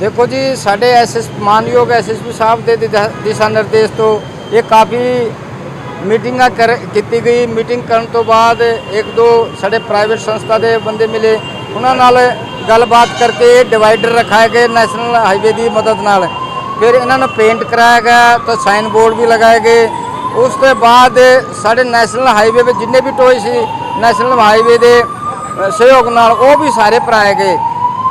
ਦੇਖੋ ਜੀ ਸਾਡੇ ਐਸਐਸ ਮਾਨਯੋਗ ਐਸਐਸਪੀ ਸਾਹਿਬ ਦੇ ਦਿਸ਼ਾ ਨਿਰਦੇਸ਼ ਤੋਂ ਇਹ ਕਾਫੀ ਮੀਟਿੰਗਾਂ ਕਰ ਕੀਤੀ ਗਈ। ਮੀਟਿੰਗ ਕਰਨ ਤੋਂ ਬਾਅਦ ਇੱਕ ਦੋ ਸਾਡੇ ਪ੍ਰਾਈਵੇਟ ਸੰਸਥਾ ਦੇ ਬੰਦੇ ਮਿਲੇ। ਉਹਨਾਂ ਨਾਲ ਗੱਲਬਾਤ ਕਰਕੇ ਇਹ ਡਿਵਾਈਡਰ ਰਖਾਏ ਗਏ ਨੈਸ਼ਨਲ ਹਾਈਵੇ ਦੀ ਮਦਦ ਨਾਲ। ਫਿਰ ਇਹਨਾਂ ਨੂੰ ਪੇਂਟ ਕਰਾਇਆ ਗਿਆ ਤਾਂ ਸਾਈਨ ਬੋਰਡ ਵੀ ਲਗਾਏ ਗਏ। ਉਸ ਤੋਂ ਬਾਅਦ ਸਾਡੇ ਨੈਸ਼ਨਲ ਹਾਈਵੇ 'ਤੇ ਜਿੰਨੇ ਵੀ ਟੋਏ ਸੀ, ਨੈਸ਼ਨਲ ਹਾਈਵੇ ਦੇ ਸਹਿਯੋਗ ਨਾਲ ਉਹ ਵੀ ਸਾਰੇ ਭਰਾਏ ਗਏ।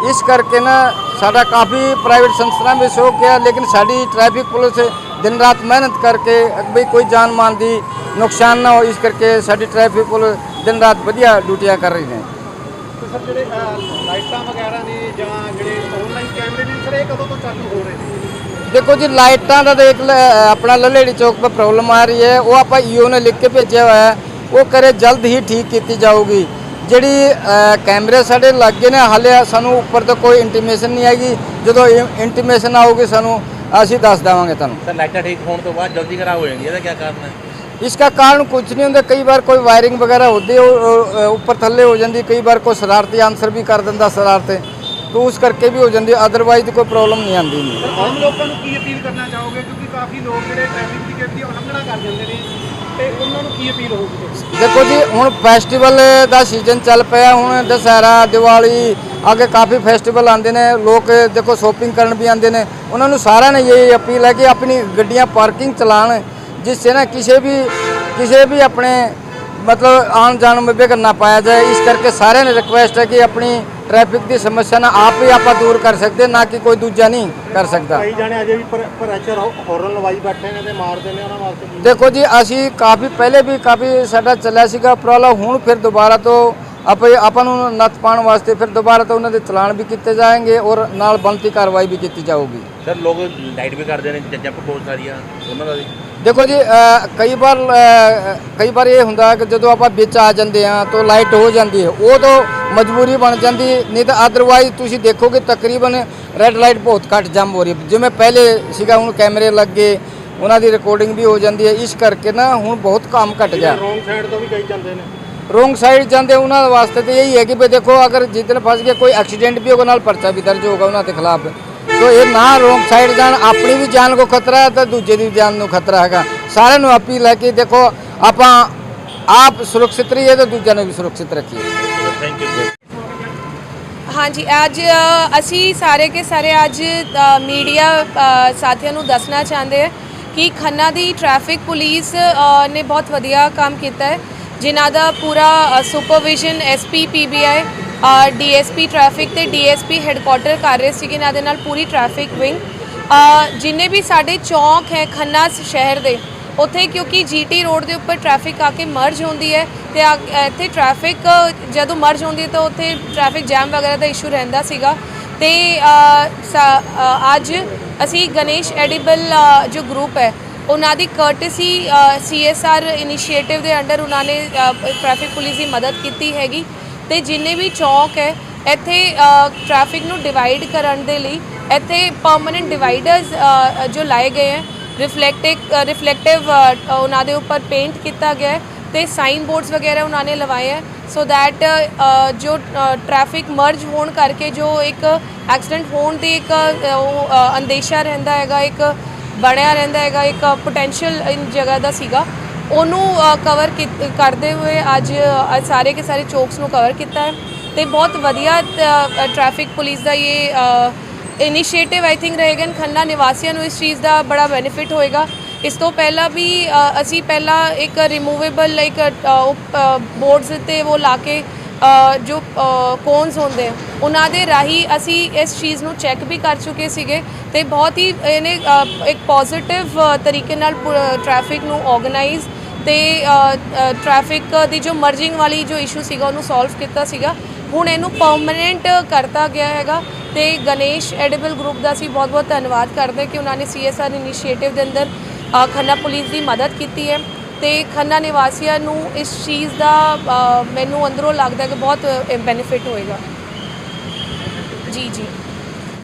ਇਸ ਕਰਕੇ ਨਾ ਸਾਡਾ ਕਾਫੀ ਪ੍ਰਾਈਵੇਟ ਸੰਸਥਾ ਵੀ ਸਹਿਯੋਗ ਕਿਹਾ ਲੇਕਿਨ ਸਾਡੀ ਟ੍ਰੈਫਿਕ ਪੁਲਿਸ ਦਿਨ ਰਾਤ ਮਿਹਨਤ ਕਰਕੇ ਵੀ ਕੋਈ ਜਾਨ ਮਾਨ ਦੀ ਨੁਕਸਾਨ ਨਾ ਹੋ ਇਸ ਕਰਕੇ ਸਾਡੀ ਟ੍ਰੈਫਿਕ ਪੁਲਿਸ ਦਿਨ ਰਾਤ ਵਧੀਆ ਡਿਊਟੀਆਂ ਕਰ ਰਹੀ ਨੇ। ਸਰ ਜਿਹੜੇ ਲਾਈਟਾਂ ਵਗੈਰਾ ਨੇ ਜਾਂ ਜਿਹੜੇ ਆਨਲਾਈਨ ਕੈਮਰੇ ਨੇ, ਸਰ, ਇਹ ਕਦੋਂ ਤੋਂ ਚਾਲੂ ਹੋ ਰਹੇ ਨੇ? ਦੇਖੋ ਜੀ ਲਾਈਟਾਂ ਦਾ ਦੇਖ ਲ- ਆਪਣਾ ਲਲੇੜੀ ਚੌਕ 'ਤੇ ਪ੍ਰੋਬਲਮ ਆ ਰਹੀ ਹੈ ਉਹ ਆਪਾਂ ਈਓ ਨੇ ਲਿਖ ਕੇ ਭੇਜਿਆ ਹੋਇਆ ਹੈ ਉਹ ਕਰੇ ਜਲਦ ਹੀ ਠੀਕ ਕੀਤੀ ਜਾਊਗੀ ਜਿਹੜੀ ਅ, ਕੈਮਰੇ ਸਾਡੇ ਲੱਗੇ ਨੇ ਹਾਲੇ ਸਾਨੂੰ ਉੱਪਰ ਤੋਂ ਕੋਈ ਇੰਟੀਮੇਸ਼ਨ ਨਹੀਂ ਆਏਗੀ ਜਦੋਂ ਇੰਟੀਮੇਸ਼ਨ ਆਊਗੀ ਸਾਨੂੰ ਅਸੀਂ ਦੱਸ ਦੇਵਾਂਗੇ ਤੁਹਾਨੂੰ ਸਰ ਲਾਈਟਾਂ ਠੀਕ ਹੋਣ ਤੋਂ ਬਾਅਦ ਜਲਦੀ ਖਰਾਬ ਹੋ ਜਾਂਦੀ ਹੈ ਇਹਦਾ ਕੀ ਕਾਰਨ ਹੈ इसका कारण कुछ नहीं होता कई बार कोई वायरिंग वगैरह होती है वो, अ, ऊपर थल्ले हो जाती कई बार कोई शरारती आंसर भी कर दिंदा शरारते तो उस करके भी हो जाती अदरवाइज कोई प्रॉब्लम नहीं आती नहीं ਸਰ ਆਮ ਲੋਕਾਂ ਨੂੰ ਕੀ ਅਪੀਲ ਕਰਨਾ ਚਾਹੋਗੇ ਕਿਉਂਕਿ ਕਾਫੀ ਲੋਕ ਜਿਹੜੇ ਟ੍ਰੈਫਿਕ ਦੀ ਗੇਟ ਦੀ ਉਲੰਘਣਾ ਕਰ ਜਾਂਦੇ ਨੇ ਤੇ ਉਹਨਾਂ ਨੂੰ ਕੀ ਅਪੀਲ ਹੋਊਗੀ ਤੁਹਾਡੀ? ਦੇਖੋ ਜੀ ਹੁਣ ਫੈਸਟੀਵਲ ਦਾ ਸੀਜ਼ਨ ਚੱਲ ਪਿਆ ਹੁਣ ਦੁਸਹਿਰਾ ਦੀਵਾਲੀ ਅੱਗੇ ਕਾਫੀ ਫੈਸਟੀਵਲ ਆਉਂਦੇ ਨੇ ਲੋਕ ਦੇਖੋ ਸ਼ੋਪਿੰਗ ਕਰਨ ਵੀ ਆਉਂਦੇ ਨੇ ਉਹਨਾਂ ਨੂੰ ਸਾਰਿਆਂ ਨੇ ਇਹ ਅਪੀਲ ਹੈ ਕਿ ਆਪਣੀ ਗੱਡੀਆਂ ਪਾਰਕਿੰਗ ਚਲਾਉਣ ਜਿਸ ਸੇ ਨਾ ਕਿਸੇ ਵੀ ਕਿਸੇ ਵੀ ਆਪਣੇ ਮਤਲਬ ਆਉਣ ਜਾਣ ਵਿੱਚ ਵਿਘਨ ਨਾ ਪਾਇਆ ਜਾਏ। ਇਸ ਕਰਕੇ ਸਾਰਿਆਂ ਨੇ ਰਿਕੁਐਸਟ ਹੈ ਕਿ ਆਪਣੀ ਟ੍ਰੈਫਿਕ ਦੀ ਸਮੱਸਿਆ ਨਾ ਆਪ ਹੀ ਆਪਾਂ ਦੂਰ ਕਰ ਸਕਦੇ ਨਾ ਕਿ ਕੋਈ ਦੂਜਾ ਨਹੀਂ ਕਰ ਸਕਦਾ। ਕਈ ਜਾਣੇ ਅਜੇ ਵੀ ਪ੍ਰੈਸ਼ਰ ਹੌਰਨ ਲਵਾਈ ਬੈਠੇ ਨੇ ਤੇ ਮਾਰਦੇ ਨੇ ਉਹਨਾਂ ਵਾਸਤੇ ਕੀ ਦੇਖੋ ਜੀ ਅਸੀਂ ਕਾਫੀ ਪਹਿਲੇ ਵੀ ਕਾਫੀ ਸਾਡਾ ਚੱਲਿਆ ਸੀਗਾ ਉਪਰਾਲਾ ਹੁਣ ਫਿਰ ਦੁਬਾਰਾ ਤੋਂ ਆਪਾਂ ਆਪਾਂ ਨੂੰ ਨੱਥ ਪਾਉਣ ਵਾਸਤੇ ਫਿਰ ਦੁਬਾਰਾ ਤੋਂ ਉਹਨਾਂ ਦੇ ਚਲਾਨ ਵੀ ਕੀਤੇ ਜਾਣਗੇ ਔਰ ਨਾਲ ਬਣਤੀ ਕਾਰਵਾਈ ਵੀ ਕੀਤੀ ਜਾਊਗੀ। ਸਰ ਲੋਕ ਲਾਈਟ ਵੀ ਕਰਦੇ ਨੇ ਜੰਜਾਂ ਪ੍ਰਪੋਜ਼ ਸਾਰੀਆਂ ਉਹਨਾਂ ਦਾ ਵੀ। ਦੇਖੋ ਜੀ ਕਈ ਵਾਰ ਕਈ ਵਾਰ ਇਹ ਹੁੰਦਾ ਕਿ ਜਦੋਂ ਆਪਾਂ ਵਿੱਚ ਆ ਜਾਂਦੇ ਆ ਤਾਂ ਲਾਈਟ ਹੋ ਜਾਂਦੀ ਹੈ ਉਹ ਤਾਂ ਮਜਬੂਰੀ ਬਣ ਜਾਂਦੀ ਨਹੀਂ ਤਾਂ ਅਦਰਵਾਈਜ਼ ਤੁਸੀਂ ਦੇਖੋਗੇ ਤਕਰੀਬਨ ਰੈੱਡ ਲਾਈਟ ਬਹੁਤ ਘੱਟ ਜੰਮ ਹੋ ਰਹੀ ਹੈ। ਜਿਵੇਂ ਪਹਿਲੇ ਸੀਗਾ ਹੁਣ ਕੈਮਰੇ ਲੱਗੇ ਉਹਨਾਂ ਦੀ ਰਿਕਾਰਡਿੰਗ ਵੀ ਹੋ ਜਾਂਦੀ ਹੈ ਇਸ ਕਰਕੇ ਨਾ ਹੁਣ ਬਹੁਤ ਕੰਮ ਘਟ ਗਿਆ। ਰੋਂਗ ਸਾਈਡ ਤੋਂ ਵੀ ਕਈ ਜਾਂਦੇ ਨੇ। ਰੋਂਗ ਸਾਈਡ ਜਾਂਦੇ ਉਹਨਾਂ ਵਾਸਤੇ ਤੇ ਇਹੀ ਹੈ ਕਿ ਵੀ ਦੇਖੋ ਅਗਰ ਜਿੱਦਨ ਫਸ ਗਿਆ ਕੋਈ ਐਕਸੀਡੈਂਟ ਵੀ ਹੋਗਾ ਨਾਲ ਪਰਚਾ ਵੀ ਦਰਜ ਹੋਗਾ ਉਹਨਾਂ ਦੇ ਖਿਲਾਫ। ਤੋ ਇਹ ਨਾ ਰੋਂਗ ਸਾਈਡ ਜਾਣ ਆਪਣੀ ਵੀ ਜਾਨ ਕੋ ਖਤਰਾ ਹੈ ਤੇ ਦੂਜੇ ਦੀ ਜਾਨ ਨੂੰ ਖਤਰਾ ਹੈਗਾ। ਸਾਰਿਆਂ ਨੂੰ ਅਪੀਲ ਹੈ ਕਿ ਦੇਖੋ ਆਪਾਂ ਆਪ ਸੁਰੱਖਿਅਤ ਰਹੀਏ ਤੇ ਦੂਜਿਆਂ ਨੂੰ ਵੀ ਸੁਰੱਖਿਅਤ ਰੱਖੀਏ। ਥੈਂਕ ਯੂ ਹਾਂਜੀ ਅੱਜ ਅਸੀਂ ਸਾਰੇ ਕੇ ਸਾਰੇ ਅੱਜ ਮੀਡੀਆ ਸਾਥੀਆਂ ਨੂੰ ਦੱਸਣਾ ਚਾਹੁੰਦੇ ਹਾਂ ਕਿ ਖੰਨਾ ਦੀ ਟ੍ਰੈਫਿਕ ਪੁਲਿਸ ਨੇ ਬਹੁਤ ਵਧੀਆ ਕੰਮ ਕੀਤਾ ਹੈ। ਜਿਨ੍ਹਾਂ ਦਾ ਪੂਰਾ supervision SP PBI DSP traffic ਤੇ ਡੀਐਸਪੀ ਹੈੱਡਕੁਆਟਰ ਕਰ ਰਹੇ ਸੀਗੇ ਇਹਨਾਂ ਦੇ ਨਾਲ ਪੂਰੀ ਟ੍ਰੈਫਿਕ ਵਿੰਗ ਜਿੰਨੇ ਵੀ ਸਾਡੇ ਚੌਂਕ ਹੈ ਖੰਨਾ ਸ਼ਹਿਰ ਦੇ, ਉੱਥੇ ਕਿਉਂਕਿ ਜੀਟੀ ਰੋਡ ਦੇ ਉੱਪਰ ਟ੍ਰੈਫਿਕ ਆ ਕੇ ਮਰਜ ਹੁੰਦੀ ਹੈ ਤੇ ਆ- ਇੱਥੇ ਟ੍ਰੈਫਿਕ ਜਦੋਂ ਮਰਜ ਹੁੰਦੀ ਹੈ ਤਾਂ ਉੱਥੇ ਟ੍ਰੈਫਿਕ ਜੈਮ ਵਗੈਰਾ ਦਾ ਇਸ਼ੂ ਰਹਿੰਦਾ ਸੀਗਾ। ਤੇ ਸਾ- ਅੱਜ ਅਸੀਂ ਗਣੇਸ਼ ਐਡੀਬਲ ਜੋ ਗਰੁੱਪ ਹੈ, ਉਹਨਾਂ ਦੀ ਕਰਟਸੀ ਸੀਐਸਆਰ ਇਨੀਸ਼ੀਏਟਿਵ ਦੇ ਅੰਡਰ ਉਹਨਾਂ ਨੇ ਟ੍ਰੈਫਿਕ ਪੁਲਿਸ ਦੀ ਮਦਦ ਕੀਤੀ ਹੈਗੀ। ਤੇ ਜਿੰਨੇ ਵੀ ਚੌਕ ਹੈ ਇੱਥੇ ਟ੍ਰੈਫਿਕ ਨੂੰ ਡਿਵਾਈਡ ਕਰਨ ਦੇ ਲਈ ਇੱਥੇ ਪਰਮਨੈਂਟ ਡਿਵਾਈਡਰਸ ਜੋ ਲਾਏ ਗਏ ਹੈ ਰਿਫਲੈਕਟਿਵ ਰਿਫਲੈਕਟਿਵ ਉਹਨਾਂ ਦੇ ਉੱਪਰ ਪੇਂਟ ਕੀਤਾ ਗਿਆ ਹੈ ਤੇ ਸਾਈਨ ਬੋਰਡਸ ਵਗੈਰਾ ਉਹਨਾਂ ਨੇ ਲਵਾਏ ਹੈ ਸੋ ਦੈਟ ਜੋ ਟ੍ਰੈਫਿਕ ਮਰਜ ਹੋਣ ਕਰਕੇ ਜੋ ਇੱਕ ਐਕਸੀਡੈਂਟ ਹੋਣ ਦੀ ਇੱਕ ਉਹ, ਅੰਦੇਸ਼ਾ ਰਹਿੰਦਾ ਹੈਗਾ ਇੱਕ ਬਣਿਆ ਰਹਿੰਦਾ ਹੈਗਾ ਇੱਕ ਪੋਟੈਂਸ਼ੀਅਲ ਇਨ ਜਗ੍ਹਾ ਦਾ ਸੀਗਾ ਉਹਨੂੰ ਕਵਰ ਕਰਦੇ ਹੋਏ ਅੱਜ ਸਾਰੇ ਕੇ ਸਾਰੇ ਚੌਕਸ ਨੂੰ ਕਵਰ ਕੀਤਾ ਹੈ ਤੇ ਬਹੁਤ ਵਧੀਆ ਟ੍ਰੈਫਿਕ ਪੁਲਿਸ ਦਾ ਇਹ ਇਨੀਸ਼ੀਏਟਿਵ ਆਈ ਥਿੰਕ ਰਹੇਗਾ ਖੰਨਾ ਨਿਵਾਸੀਆਂ ਨੂੰ ਇਸ ਚੀਜ਼ ਦਾ ਬੜਾ ਬੈਨੀਫਿਟ ਹੋਏਗਾ। ਇਸ ਤੋਂ ਪਹਿਲਾਂ ਵੀ ਅਸੀਂ ਪਹਿਲਾਂ ਇੱਕ ਰਿਮੂਵੇਬਲ ਇੱਕ ਬੋਰਡਸ ਤੇ ਉਹ ਲਾ ਕੇ ਜੋ ਕੋਨਸ ਹੁੰਦੇ ਉਹਨਾਂ ਦੇ ਰਾਹੀਂ ਅਸੀਂ ਇਸ ਚੀਜ਼ ਨੂੰ ਚੈੱਕ ਵੀ ਕਰ ਚੁੱਕੇ ਸੀਗੇ ਤੇ ਬਹੁਤ ਹੀ ਇਹਨੇ ਇੱਕ ਪੋਜ਼ਿਟਿਵ ਤਰੀਕੇ ਨਾਲ ਟ੍ਰੈਫਿਕ ਨੂੰ ਆਰਗੇਨਾਈਜ਼ ਤੇ ਟ੍ਰੈਫਿਕ ਦੀ ਜੋ ਮਰਜਿੰਗ ਵਾਲੀ ਜੋ ਇਸ਼ੂ ਸੀਗਾ ਉਹਨੂੰ ਸੋਲਵ ਕੀਤਾ ਸੀਗਾ। ਹੁਣ ਇਹਨੂੰ ਪਰਮਨੈਂਟ ਕਰਤਾ ਗਿਆ ਹੈਗਾ ਤੇ ਗਣੇਸ਼ ਐਡੀਬਲ ਗਰੁੱਪ ਦਾ ਅਸੀਂ ਬਹੁਤ ਬਹੁਤ ਧੰਨਵਾਦ ਕਰਦੇ ਕਿ ਉਹਨਾਂ ਨੇ ਸੀਐਸਆਰ ਇਨੀਸ਼ੀਏਟਿਵ ਦੇ ਅੰਦਰ ਅ, ਖੰਨਾ ਪੁਲਿਸ ਦੀ ਮਦਦ ਕੀਤੀ ਹੈ। ਤੇ ਖੰਨਾ ਨਿਵਾਸੀਆਂ ਨੂੰ ਇਸ ਚੀਜ਼ ਦਾ ਅ, ਮੈਨੂੰ ਅੰਦਰੋਂ ਲੱਗਦਾ ਕਿ ਬਹੁਤ ਬੈਨੀਫਿਟ ਹੋਏਗਾ। ਜੀ ਜੀ।